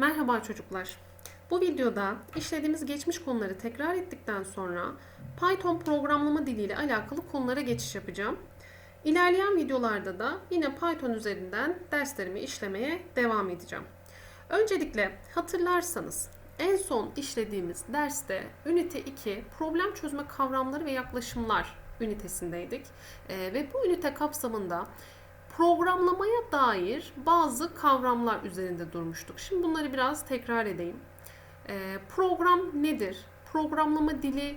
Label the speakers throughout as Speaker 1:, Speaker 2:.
Speaker 1: Merhaba çocuklar. Bu videoda işlediğimiz geçmiş konuları tekrar ettikten sonra Python programlama dili ile alakalı konulara geçiş yapacağım. İlerleyen videolarda da yine Python üzerinden derslerimi işlemeye devam edeceğim. Öncelikle hatırlarsanız en son işlediğimiz derste ünite 2 problem çözme kavramları ve yaklaşımlar ünitesindeydik. Ee, ve bu ünite kapsamında programlamaya dair bazı kavramlar üzerinde durmuştuk. Şimdi bunları biraz tekrar edeyim. Ee, program nedir? Programlama dili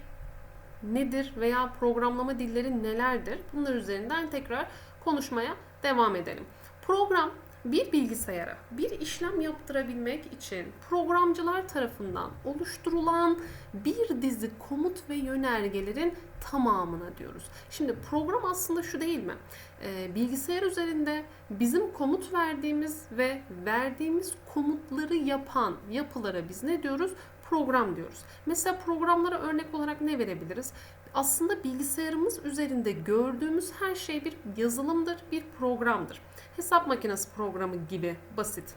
Speaker 1: nedir veya programlama dilleri nelerdir? Bunlar üzerinden tekrar konuşmaya devam edelim. Program bir bilgisayara bir işlem yaptırabilmek için programcılar tarafından oluşturulan bir dizi komut ve yönergelerin tamamına diyoruz. Şimdi program aslında şu değil mi? Ee, bilgisayar üzerinde bizim komut verdiğimiz ve verdiğimiz komutları yapan yapılara biz ne diyoruz? Program diyoruz. Mesela programlara örnek olarak ne verebiliriz? Aslında bilgisayarımız üzerinde gördüğümüz her şey bir yazılımdır, bir programdır. Hesap makinesi programı gibi basit.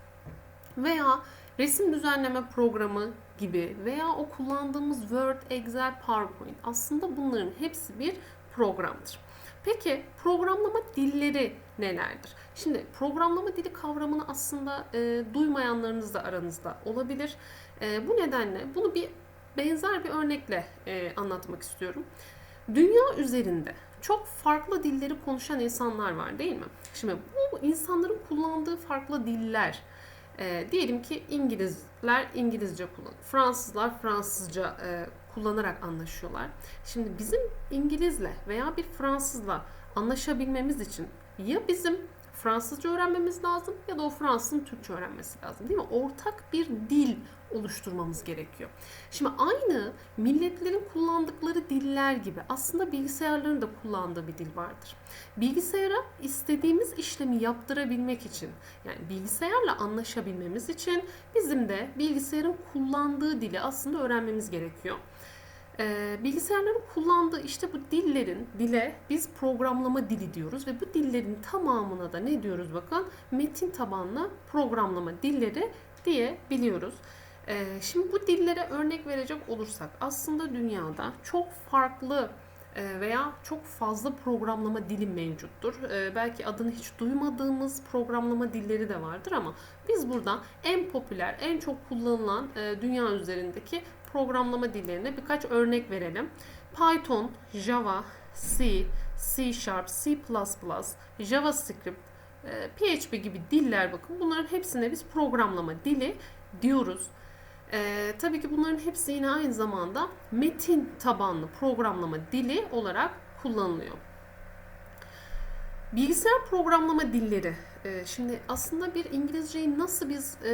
Speaker 1: Veya resim düzenleme programı gibi veya o kullandığımız Word, Excel, PowerPoint aslında bunların hepsi bir programdır. Peki programlama dilleri nelerdir? Şimdi programlama dili kavramını aslında e, duymayanlarınız da aranızda olabilir. E, bu nedenle bunu bir benzer bir örnekle e, anlatmak istiyorum. Dünya üzerinde çok farklı dilleri konuşan insanlar var değil mi? Şimdi bu insanların kullandığı farklı diller, e, diyelim ki İngilizler İngilizce kullanıyor, Fransızlar Fransızca e, kullanarak anlaşıyorlar. Şimdi bizim İngilizle veya bir Fransızla anlaşabilmemiz için ya bizim Fransızca öğrenmemiz lazım ya da o Fransızın Türkçe öğrenmesi lazım değil mi? Ortak bir dil oluşturmamız gerekiyor. Şimdi aynı milletlerin kullandıkları diller gibi aslında bilgisayarların da kullandığı bir dil vardır. Bilgisayara istediğimiz işlemi yaptırabilmek için yani bilgisayarla anlaşabilmemiz için bizim de bilgisayarın kullandığı dili aslında öğrenmemiz gerekiyor. Ee, bilgisayarların kullandığı işte bu dillerin dile biz programlama dili diyoruz ve bu dillerin tamamına da ne diyoruz bakın metin tabanlı programlama dilleri diyebiliyoruz. Ee, şimdi bu dillere örnek verecek olursak aslında dünyada çok farklı veya çok fazla programlama dili mevcuttur. E, belki adını hiç duymadığımız programlama dilleri de vardır ama biz burada en popüler, en çok kullanılan e, dünya üzerindeki programlama dillerine birkaç örnek verelim. Python, Java, C, C Sharp, C++, JavaScript, PHP gibi diller bakın bunların hepsine biz programlama dili diyoruz. Ee, tabii ki bunların hepsi yine aynı zamanda metin tabanlı programlama dili olarak kullanılıyor. Bilgisayar programlama dilleri. Ee, şimdi aslında bir İngilizceyi nasıl biz e,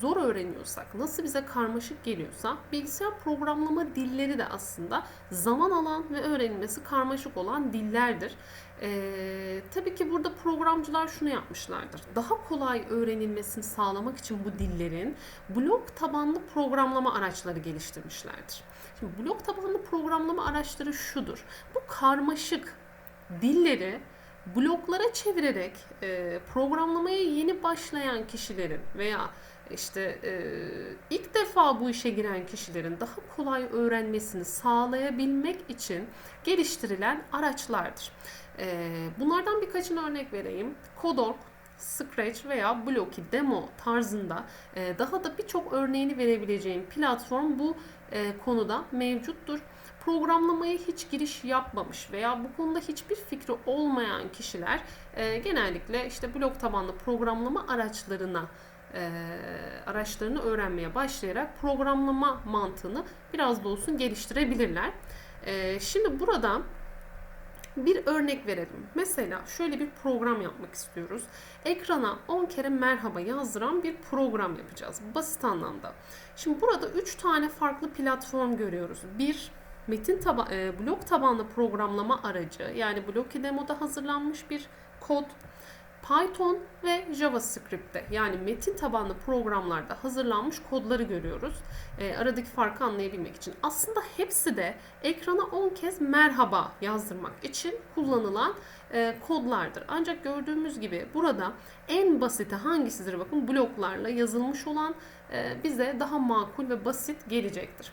Speaker 1: zor öğreniyorsak, nasıl bize karmaşık geliyorsa bilgisayar programlama dilleri de aslında zaman alan ve öğrenilmesi karmaşık olan dillerdir. Ee, tabii ki burada programcılar şunu yapmışlardır. Daha kolay öğrenilmesini sağlamak için bu dillerin blok tabanlı programlama araçları geliştirmişlerdir. Şimdi blok tabanlı programlama araçları şudur. Bu karmaşık dilleri bloklara çevirerek e, programlamaya yeni başlayan kişilerin veya işte e, ilk defa bu işe giren kişilerin daha kolay öğrenmesini sağlayabilmek için geliştirilen araçlardır. E, bunlardan birkaçını örnek vereyim. Kodork, Scratch veya Blocky Demo tarzında e, daha da birçok örneğini verebileceğim platform bu e, konuda mevcuttur programlamaya hiç giriş yapmamış veya bu konuda hiçbir fikri olmayan kişiler e, genellikle işte blok tabanlı programlama araçlarına e, araçlarını öğrenmeye başlayarak programlama mantığını biraz da olsun geliştirebilirler. E, şimdi burada bir örnek verelim. Mesela şöyle bir program yapmak istiyoruz. Ekrana 10 kere merhaba yazdıran bir program yapacağız. Basit anlamda. Şimdi burada 3 tane farklı platform görüyoruz. Bir metin taba e, blok tabanlı programlama aracı yani Blocky Demo'da hazırlanmış bir kod. Python ve JavaScript'te yani metin tabanlı programlarda hazırlanmış kodları görüyoruz. E, aradaki farkı anlayabilmek için. Aslında hepsi de ekrana 10 kez merhaba yazdırmak için kullanılan e, kodlardır. Ancak gördüğümüz gibi burada en basiti hangisidir? Bakın bloklarla yazılmış olan e, bize daha makul ve basit gelecektir.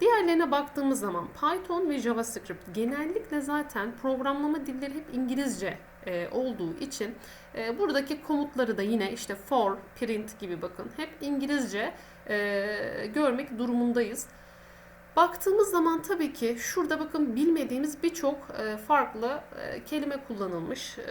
Speaker 1: Diğerlerine baktığımız zaman Python ve JavaScript genellikle zaten programlama dilleri hep İngilizce e, olduğu için e, buradaki komutları da yine işte for, print gibi bakın hep İngilizce e, görmek durumundayız. Baktığımız zaman tabii ki şurada bakın bilmediğimiz birçok e, farklı e, kelime kullanılmış. E,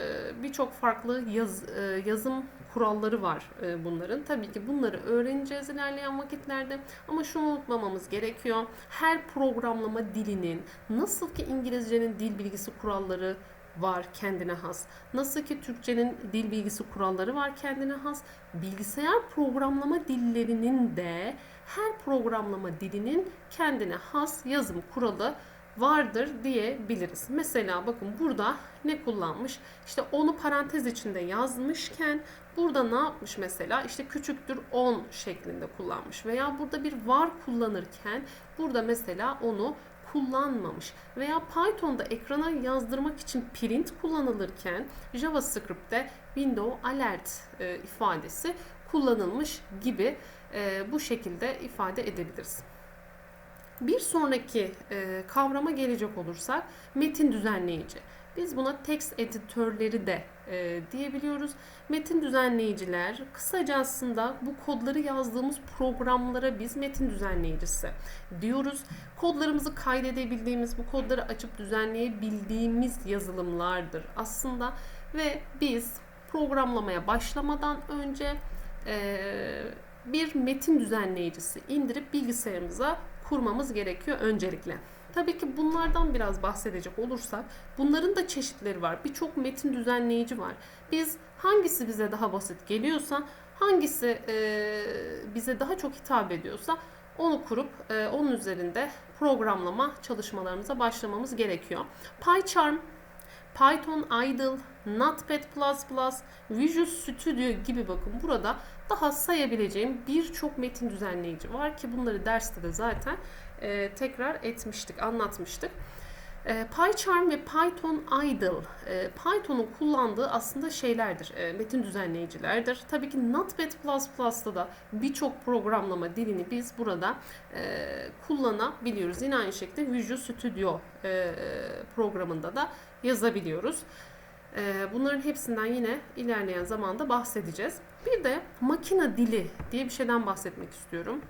Speaker 1: birçok farklı yaz, yazım kuralları var bunların. Tabii ki bunları öğreneceğiz ilerleyen vakitlerde. Ama şunu unutmamamız gerekiyor. Her programlama dilinin nasıl ki İngilizcenin dil bilgisi kuralları var kendine has. Nasıl ki Türkçenin dil bilgisi kuralları var kendine has. Bilgisayar programlama dillerinin de her programlama dilinin kendine has yazım kuralı vardır diyebiliriz. Mesela bakın burada ne kullanmış? İşte onu parantez içinde yazmışken burada ne yapmış mesela? İşte küçüktür 10 şeklinde kullanmış. Veya burada bir var kullanırken burada mesela onu kullanmamış. Veya Python'da ekrana yazdırmak için print kullanılırken JavaScript'te window alert e, ifadesi kullanılmış gibi e, bu şekilde ifade edebiliriz. Bir sonraki e, kavrama gelecek olursak metin düzenleyici. Biz buna text editörleri de e, diyebiliyoruz. Metin düzenleyiciler kısaca aslında bu kodları yazdığımız programlara biz metin düzenleyicisi diyoruz. Kodlarımızı kaydedebildiğimiz, bu kodları açıp düzenleyebildiğimiz yazılımlardır aslında ve biz programlamaya başlamadan önce e, bir metin düzenleyicisi indirip bilgisayarımıza kurmamız gerekiyor öncelikle. Tabii ki bunlardan biraz bahsedecek olursak bunların da çeşitleri var. Birçok metin düzenleyici var. Biz hangisi bize daha basit geliyorsa, hangisi e, bize daha çok hitap ediyorsa onu kurup e, onun üzerinde programlama çalışmalarımıza başlamamız gerekiyor. PyCharm, Python Idle, Notepad++, Visual Studio gibi bakın burada daha sayabileceğim birçok metin düzenleyici var ki bunları derste de zaten e, tekrar etmiştik, anlatmıştık. E, PyCharm ve Python Idle, e, Python'un kullandığı aslında şeylerdir, e, metin düzenleyicilerdir. Tabii ki Notepad++'da da birçok programlama dilini biz burada e, kullanabiliyoruz. Yine aynı şekilde Visual Studio e, programında da yazabiliyoruz. E, bunların hepsinden yine ilerleyen zamanda bahsedeceğiz. Bir de makina dili diye bir şeyden bahsetmek istiyorum.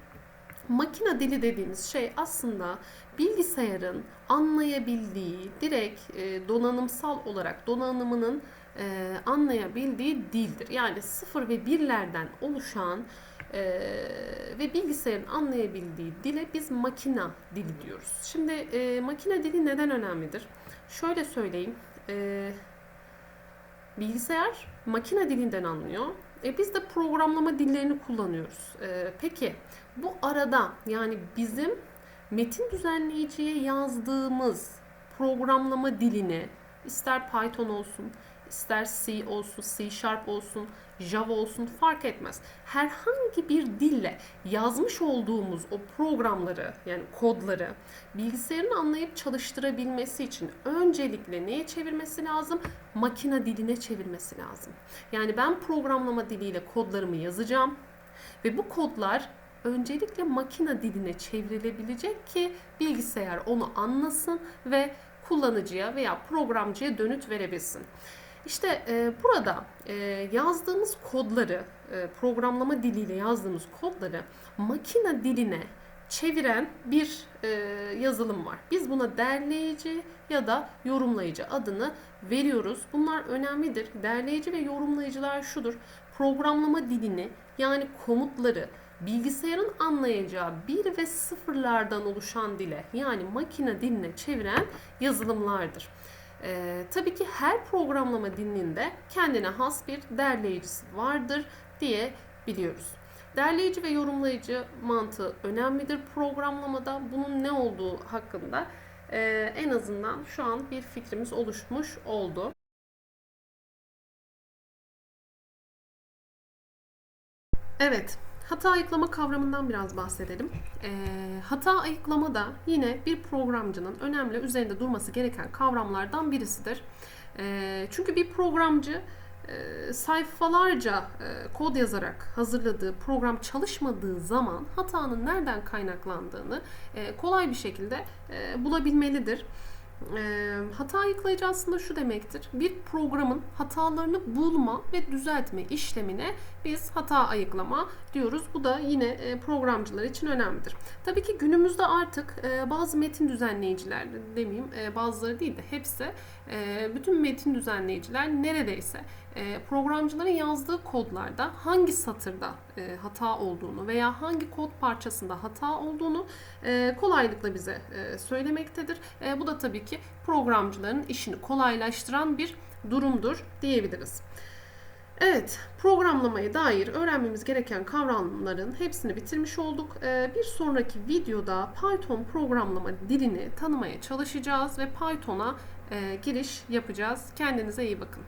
Speaker 1: Makina dili dediğimiz şey aslında bilgisayarın anlayabildiği, direkt e, donanımsal olarak donanımının e, anlayabildiği dildir. Yani sıfır ve birlerden oluşan e, ve bilgisayarın anlayabildiği dile biz makina dili diyoruz. Şimdi makina dili neden önemlidir? Şöyle söyleyeyim. Bilgisayar makina dilinden anlıyor. E, biz de programlama dillerini kullanıyoruz. E, peki bu arada yani bizim metin düzenleyiciye yazdığımız programlama dilini ister Python olsun, ister C olsun, C Sharp olsun, Java olsun fark etmez. Herhangi bir dille yazmış olduğumuz o programları yani kodları bilgisayarın anlayıp çalıştırabilmesi için öncelikle neye çevirmesi lazım? Makine diline çevirmesi lazım. Yani ben programlama diliyle kodlarımı yazacağım ve bu kodlar öncelikle makine diline çevrilebilecek ki bilgisayar onu anlasın ve kullanıcıya veya programcıya dönüt verebilsin. İşte e, burada e, yazdığımız kodları, e, programlama diliyle yazdığımız kodları makine diline çeviren bir e, yazılım var. Biz buna derleyici ya da yorumlayıcı adını veriyoruz. Bunlar önemlidir. Derleyici ve yorumlayıcılar şudur. Programlama dilini yani komutları bilgisayarın anlayacağı bir ve sıfırlardan oluşan dile yani makine diline çeviren yazılımlardır. E, tabii ki her programlama dininde kendine has bir derleyicisi vardır diye biliyoruz. Derleyici ve yorumlayıcı mantığı önemlidir programlamada. Bunun ne olduğu hakkında e, en azından şu an bir fikrimiz oluşmuş oldu. Evet, hata ayıklama kavramından biraz bahsedelim. Ee, hata ayıklama da yine bir programcının önemli üzerinde durması gereken kavramlardan birisidir. Ee, çünkü bir programcı e, sayfalarca e, kod yazarak hazırladığı program çalışmadığı zaman hatanın nereden kaynaklandığını e, kolay bir şekilde e, bulabilmelidir. E, hata ayıklayıcı aslında şu demektir. Bir programın hatalarını bulma ve düzeltme işlemine biz hata ayıklama diyoruz. Bu da yine e, programcılar için önemlidir. Tabii ki günümüzde artık e, bazı metin düzenleyiciler demeyeyim e, bazıları değil de hepsi e, bütün metin düzenleyiciler neredeyse e, programcıların yazdığı kodlarda hangi satırda e, hata olduğunu veya hangi kod parçasında hata olduğunu e, kolaylıkla bize e, söylemektedir. E, bu da tabii ki programcıların işini kolaylaştıran bir durumdur diyebiliriz. Evet, programlamaya dair öğrenmemiz gereken kavramların hepsini bitirmiş olduk. Ee, Bir sonraki videoda Python programlama dilini tanımaya çalışacağız ve Python'a e, giriş yapacağız. Kendinize iyi bakın.